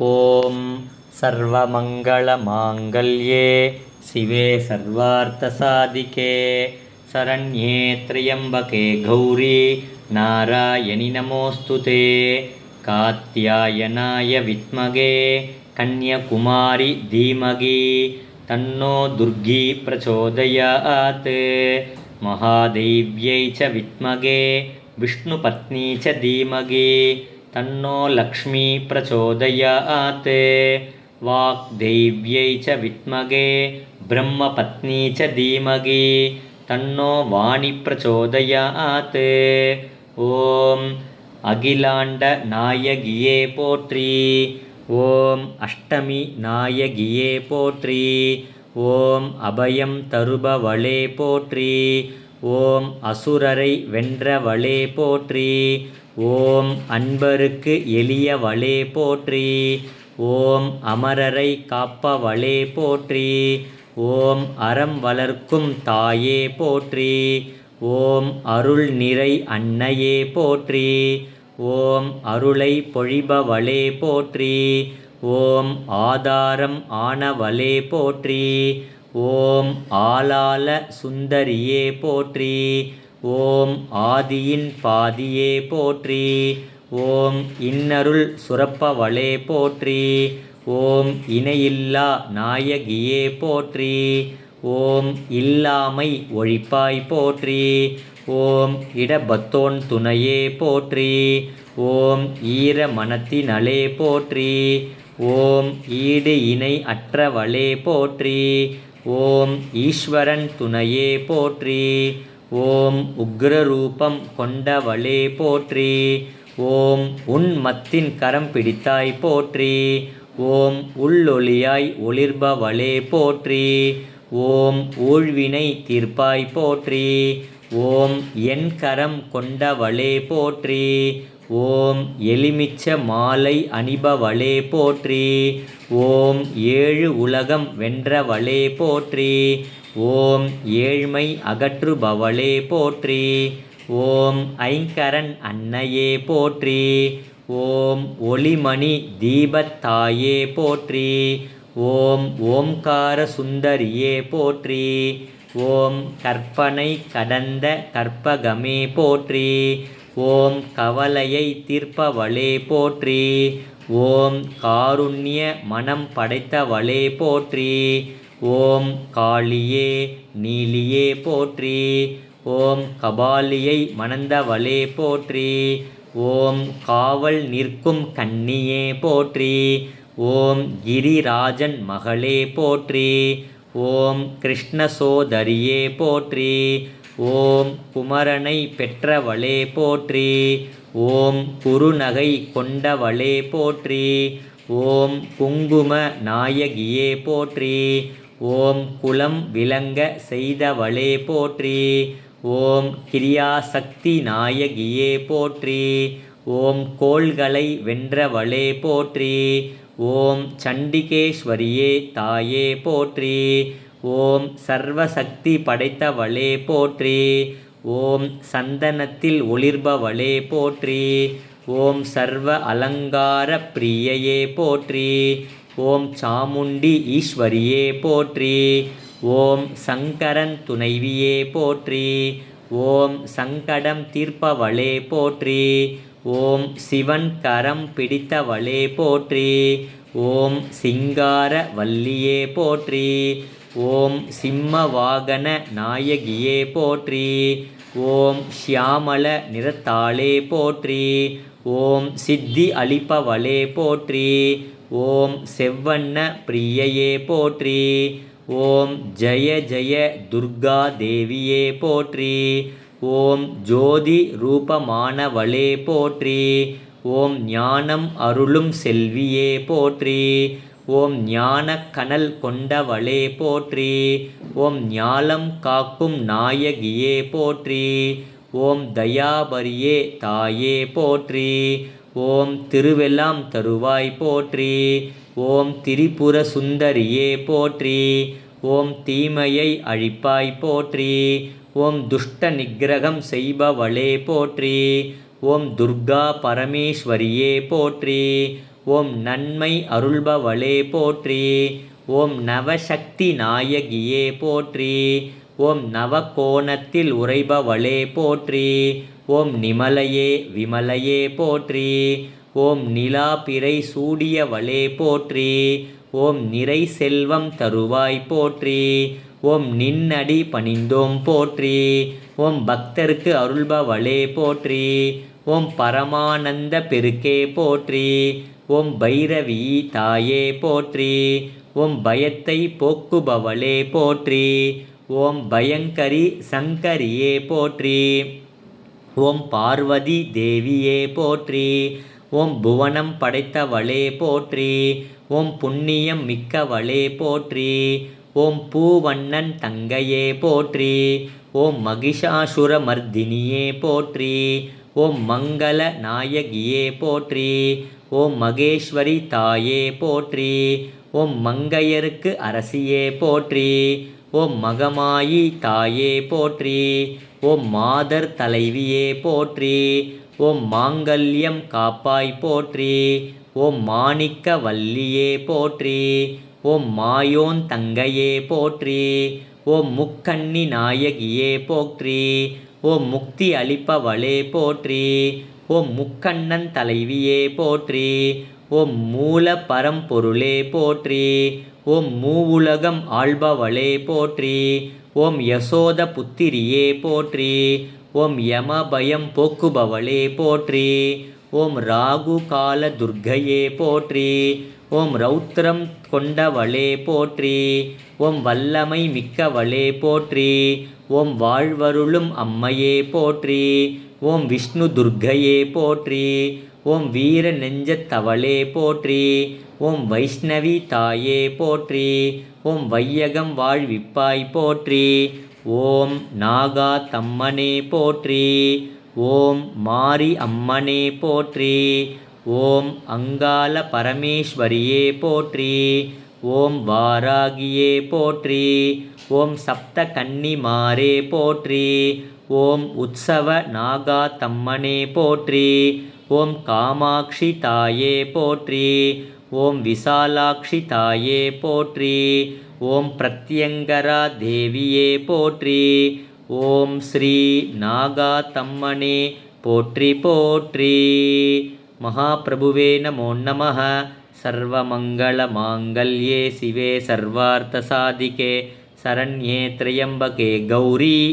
ಓಂ ಸರ್ವಮಂಗಳಮಾಂಗಲ್ಯೆ ಶಿವೆ ಸರ್ವಾರ್ಥಸಾಧಿಕೆ ಶರಣ್ಯೇ ತ್ರಯಂಬಕೆ ಗೌರಿ ನಾರಾಯಣಿ ನಮೋಸ್ತುತೆ ಕಾತ್ಯಾಯನಾಯ ವಿತ್ಮಗೆ ಕನ್ಯಾಕುಮಾರಿ ಧೀಮಗಿ ತನ್ನೋ ದುರ್ಗಿ ಪ್ರಚೋದಯಾತ್ ಮಹಾದೇವ್ಯೈ ಚ ವಿತ್ಮಗೆ ವಿಷ್ಣುಪತ್ನೀ ಚ ಧೀಮಗೆ तन्नो लक्ष्मी प्रचोदयात् वाग्देव्यै च विद्महे ब्रह्मपत्नी च धीमहि तन्नो वाणि प्रचोदयात् ॐ அகிலாண்டநாயகியே போற்றி ஓம் அஷ்டமி நாயகியே போற்றி ஓம் அபயம் தருபவளே போற்றி ஓம் அசுரரை வென்றவளே போற்றி ஓம் அன்பருக்கு எளிய எளியவளே போற்றி. ஓம் அமரரை காப்பவளே போற்றி. ஓம் அறம் வளர்க்கும் தாயே போற்றி. ஓம் அருள் நிறை அன்னையே போற்றி. ஓம் அருளை பொழிபவளே போற்றி. ஓம் ஆதாரம் ஆனவளே போற்றி. ஓம் ஆலால சுந்தரியே போற்றி. ஓம் ஆதியின் பாதியே போற்றி ஓம் இன்னருள் சுரப்பவளே போற்றி ஓம் இணையில்லா நாயகியே போற்றி ஓம் இல்லாமை ஒழிப்பாய் போற்றி ஓம் இடபத்தோன் துணையே போற்றி ஓம் ஈர மனத்தினளே போற்றி ஓம் ஈடு இணை அற்றவளே போற்றி ஓம் ஈஸ்வரன் துணையே போற்றி ஓம் உக்ரரூபம் கொண்டவளே போற்றி. ஓம் உன் மத்தின் கரம் பிடித்தாய் போற்றி. ஓம் உள்ளொளியாய் ஒளிர்பவளே போற்றி. ஓம் ஊழ்வினை தீர்ப்பாய் போற்றி. ஓம் என் கரம் கொண்டவளே போற்றி. ஓம் எலுமிச்ச மாலை அணிபவளே போற்றி. ஓம் ஏழு உலகம் வென்றவளே போற்றி. ஓம் ஏழ்மை அகற்றுபவளே போற்றி. ஓம் ஐங்கரன் அன்னையே போற்றி. ஓம் ஒளிமணி தீபத்தாயே போற்றி. ஓம் ஓம்கார சுந்தரியே போற்றி. ஓம் கற்பனை கடந்த கற்பகமே போற்றி. ஓம் கவலையை தீர்ப்பவளே போற்றி. ஓம் காருண்ய மனம் படைத்தவளே போற்றி. ஓம் காளியே நீலியே போற்றி ஓம் கபாலியை மணந்தவளே போற்றி ஓம் காவல் நிற்கும் கன்னியே போற்றி ஓம் கிரிராஜன் மகளே போற்றி ஓம் கிருஷ்ணசோதரியே போற்றி ஓம் குமரனை பெற்றவளே போற்றி ஓம் குறுநகை கொண்டவளே போற்றி ஓம் குங்கும நாயகியே போற்றி ஓம் குலம் விளங்க செய்தவளே போற்றி. ஓம் கிரியாசக்தி நாயகியே போற்றி. ஓம் கோள்களை வென்றவளே போற்றி. ஓம் சண்டிகேஸ்வரியே தாயே போற்றி. ஓம் சர்வசக்தி படைத்தவளே போற்றி. ஓம் சந்தனத்தில் ஒளிர்பவளே போற்றி. ஓம் சர்வ அலங்கார பிரியையே போற்றி. ஓம் சாமுண்டி ஈஸ்வரியே போற்றி. ஓம் சங்கரன் துணைவியே போற்றி. ஓம் சங்கடம் தீர்ப்பவளே போற்றி. ஓம் சிவன் கரம் பிடித்தவளே போற்றி. ஓம் சிங்கார வல்லியே போற்றி. ஓம் சிம்மவாகன நாயகியே போற்றி. ஓம் ஷியாமள நிறத்தாளே போற்றி. ஓம் சித்தி அளிப்பவளே போற்றி. ஓம் செவ்வண்ண பிரியையே போற்றி. ஓம் ஜய ஜய துர்கா தேவியே போற்றி. ஓம் ஜோதி ரூபமானவளே போற்றி. ஓம் ஞானம் அருளும் செல்வியே போற்றி. ஓம் ஞான கனல் கொண்டவளே போற்றி. ஓம் ஞாலம் காக்கும் நாயகியே போற்றி. ஓம் தயாபரியே தாயே போற்றி. ஓம் திருவெல்லாம் தருவாய் போற்றி ஓம் திரிபுர சுந்தரியே போற்றி ஓம் தீமையை அழிப்பாய் போற்றி ஓம் துஷ்ட நிகிரகம் செய்பவளே போற்றி ஓம் துர்கா பரமேஸ்வரியே போற்றி ஓம் நன்மை அருள்பவளே போற்றி ஓம் நவசக்தி நாயகியே போற்றி ஓம் நவகோணத்தில் உறைபவளே போற்றி ஓம் நிமலையே விமலையே போற்றி ஓம் நிலாபிரை சூடியவளே போற்றி ஓம் நிறை செல்வம் தருவாய் போற்றி ஓம் நின்னடி பணிந்தோம் போற்றி ஓம் பக்தருக்கு அருள்பவளே போற்றி ஓம் பரமானந்த பெருக்கே போற்றி ஓம் பைரவி தாயே போற்றி ஓம் பயத்தை போக்குபவளே போற்றி ஓம் பயங்கரி சங்கரியே போற்றி. ஓம் பார்வதி தேவியே போற்றி. ஓம் புவனம் படைத்தவளே போற்றி. ஓம் புண்ணியம் மிக்கவளே போற்றி. ஓம் பூவண்ணன் தங்கையே போற்றி. ஓம் மகிஷாசுர மர்தினியே போற்றி. ஓம் மங்கள நாயகியே போற்றி. ஓம் மகேஸ்வரி தாயே போற்றி. ஓம் மங்கையருக்கு அரசியே போற்றி. ஓம் மகமாயி தாயே போற்றி. ஓம் மாதர் தலைவியே போற்றி. ஓம் மாங்கல்யம் காப்பாய் போற்றி. ஓம் மாணிக்க வல்லியே போற்றி. ஓம் மாயோன் தங்கையே போற்றி. ஓம் முக்கண்ணி நாயகியே போற்றி. ஓம் முக்தி அளிப்பவளே போற்றி. ஓம் முக்கண்ணன் தலைவியே போற்றி. ஓம் மூல பரம்பொருளே போற்றி. ஓம் மூவுலகம் ஆள்பவளே போற்றி. ஓம் யசோத புத்திரியே போற்றி. ஓம் யம பயம் போக்குபவளே போற்றி. ஓம் ராகு கால துர்கையே போற்றி. ஓம் ரௌத்ரம் கொண்டவளே போற்றி. ஓம் வல்லமை மிக்கவளே போற்றி. ஓம் வாழ்வருளும் அம்மையே போற்றி. ஓம் விஷ்ணு துர்கையே போற்றி. ஓம் வீர நெஞ்சத்தவளே போற்றி. ஓம் வைஷ்ணவி தாயே போற்றி ஓம் வையகம் வாழ்விப்பாய் போற்றி ஓம் நாகா தம்மனே போற்றி ஓம் மாரி அம்மனே போற்றி ஓம் அங்கால பரமேஸ்வரியே போற்றி ஓம் வாராகியே போற்றி ஓம் சப்த கன்னிமாரே போற்றி ஓம் உற்சவ நாகா தம்மனே போற்றி ஓம் காமாட்சி தாயே போற்றி ஓம் விசாலாட்சி தாயே போற்றி ஓம் பிரத்யங்கரா தேவியே போற்றி ஓம் ஸ்ரீ நாகா தம்மனே போற்றி போற்றி மகாபிரபுவே நமோ நம सर्वमङ्गलमाङ्गल्ये शिवे सर्वार्थसाधिके शरण्ये त्र्यम्बके गौरी